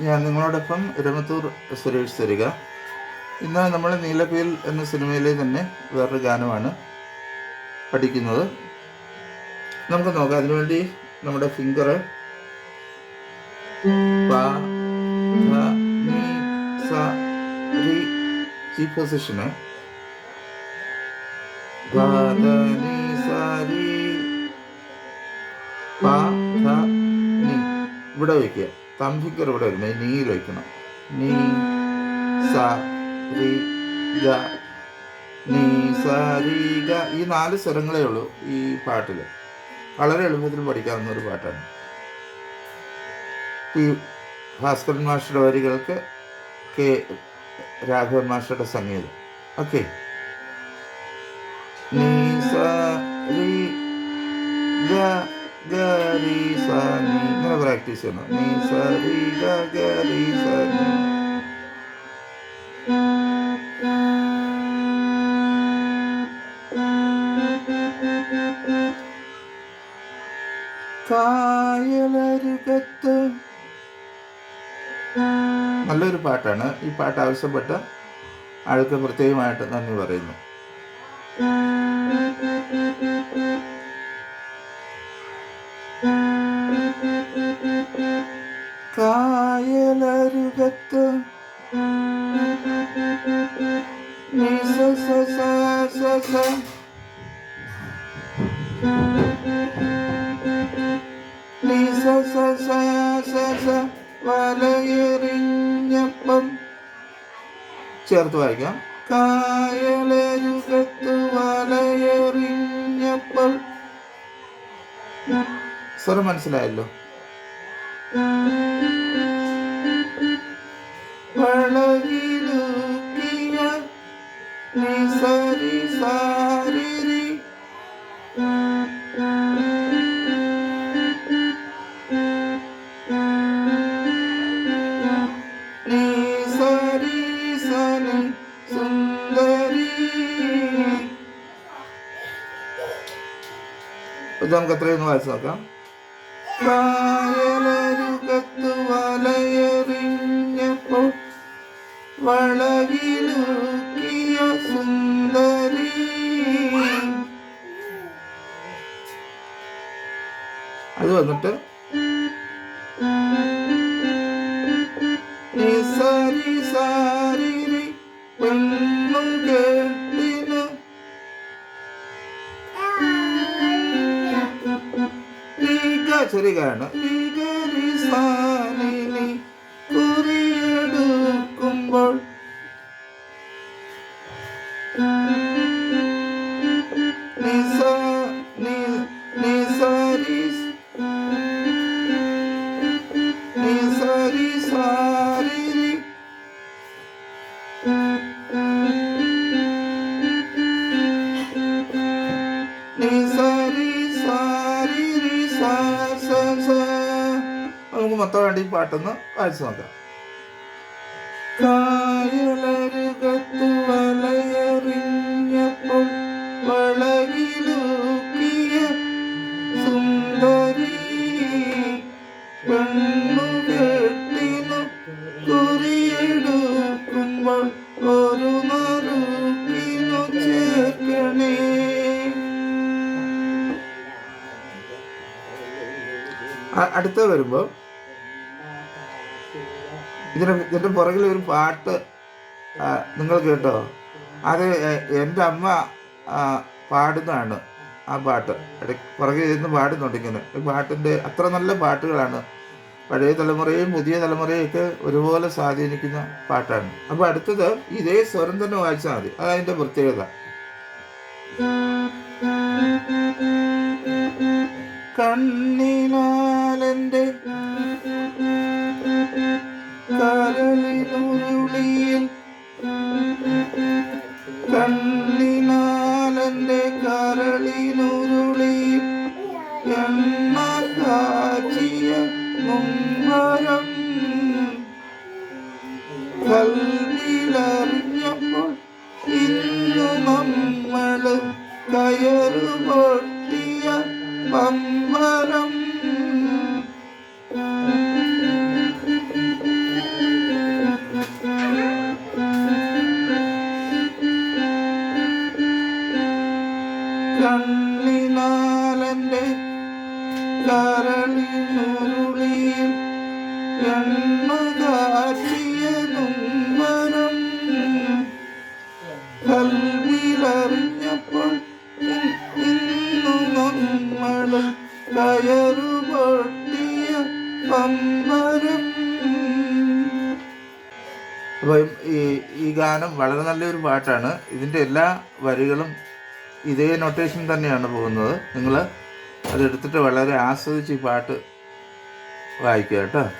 ഞാൻ നിങ്ങളോടൊപ്പം രമത്തൂർ സുരേഷ് തരിക ഇന്ന് നമ്മൾ നീലപ്പീൽ എന്ന സിനിമയിലെ തന്നെ വേറൊരു ഗാനമാണ് പഠിക്കുന്നത്. നമുക്ക് നോക്കാം. അതിനുവേണ്ടി നമ്മുടെ ഫിംഗർ ഈ പൊസിഷന്. ഇവിടെ വയ്ക്കുക. തം ഫിംഗർ ഇവിടെ വരുന്നത് നീയിൽ വയ്ക്കണം നീ സ രി ഗ. നീ സ രി ഗ. ഈ നാല് സ്വരങ്ങളേ ഉള്ളൂ ഈ പാട്ടിൽ വളരെ എളുപ്പത്തിൽ പഠിക്കാവുന്ന ഒരു പാട്ടാണ്. ഈ ഭാസ്കരൻ മാസ്റ്ററുടെ വരികൾക്ക് കെ രാഘവൻ മാസ്റ്ററുടെ സംഗീതം. ഓക്കെ. നീ സ രി ഗ ഗ രി സ നീ പ്രാക്ടീസ് ചെയ്യണം നീ സ രി ഗ ഗ രി സ നീ കായലരുകത്ത്. നല്ലൊരു പാട്ടാണ്. ഈ പാട്ട് ആവശ്യപ്പെട്ട ആൾക്ക് പ്രത്യേകമായിട്ട് നന്ദി പറയുന്നു. സ വലയെറിഞ്ഞപ്പം. ചേർത്ത് വായിക്കാം. കായലരുകത്ത് വലയെറിഞ്ഞപ്പോൾ. സ്വരം മനസ്സിലായല്ലോ. ഇത് നമുക്ക് എത്രയൊന്ന് വായിച്ചു നോക്കാം. കായലരുകത്ത് വലയെറിഞ്ഞപ്പോൾ വളകിലൂക്കിയ സുന്ദരി. അത് വന്നിട്ട് ഗാണ് കുറിയെടുക്കുമ്പോൾ നമുക്ക് മൊത്തം വേണ്ടി പാട്ടൊന്ന് വായിച്ചു നോക്കാം. അടുത്ത വരുമ്പോൾ ഇതിന് ഇതിന്റെ പുറകിൽ ഒരു പാട്ട് നിങ്ങൾ കേട്ടോ? അത് എന്റെ അമ്മ പാടുന്നതാണ് ആ പാട്ട്. പുറകിൽ ഇരുന്ന് പാടുന്നുണ്ട് ഇങ്ങനെ. ഈ പാട്ടിന്റെ അത്ര നല്ല പാട്ടുകളാണ്. പഴയ തലമുറയും പുതിയ തലമുറയും ഒക്കെ ഒരുപോലെ സ്വാധീനിക്കുന്ന പാട്ടാണ്. അപ്പോൾ അടുത്തത് ഇതേ സ്വരം തന്നെ വായിച്ചാൽ മതി അതതിന്റെ പ്രത്യേകത. കണ്ണിനാലെന്റെ കരളിനുരുളിയിൽ കണ്ണിനാലന്റെ കരളിനുരുളിയിൽ എണ്ണ കാച്ചിയ മുമ്പരം കൽവിലറിഞ്ഞപ്പോൾ ഇന്നു നമ്മൾ കയറു നമ്മൾ കയറു പമ്പരം അപ്പം ഈ ഈ ഗാനം വളരെ നല്ലൊരു പാട്ടാണ്. ഇതിന്റെ എല്ലാ വരികളും ഇതേ നൊട്ടേഷൻ തന്നെയാണ് പോകുന്നത്. നിങ്ങൾ അതെടുത്തിട്ട് വളരെ ആസ്വദിച്ച് ഈ പാട്ട് വായിക്കുക കേട്ടോ.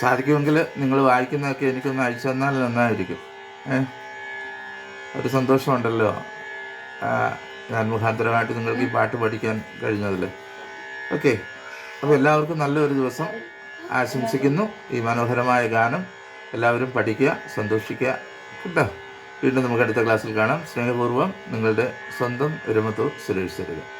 സാധിക്കുമെങ്കിൽ നിങ്ങൾ വായിക്കുന്നതൊക്കെ എനിക്കൊന്ന് അയച്ചു തന്നാൽ നന്നായിരിക്കും. ഏ? ഒരു സന്തോഷമുണ്ടല്ലോ. ഞാൻ മുഖാന്തരമായിട്ട് നിങ്ങൾക്ക് ഈ പാട്ട് പഠിക്കാൻ കഴിഞ്ഞതിൽ ഓക്കെ. അപ്പോൾ എല്ലാവർക്കും നല്ലൊരു ദിവസം ആശംസിക്കുന്നു. ഈ മനോഹരമായ ഗാനം എല്ലാവരും പഠിക്കുക സന്തോഷിക്കുക. കേട്ടോ. വീണ്ടും നമുക്ക് അടുത്ത ക്ലാസ്സിൽ കാണാം. സ്നേഹപൂർവം നിങ്ങളുടെ സ്വന്തം ഒരുമത്തോ സുരേഷ് തരിക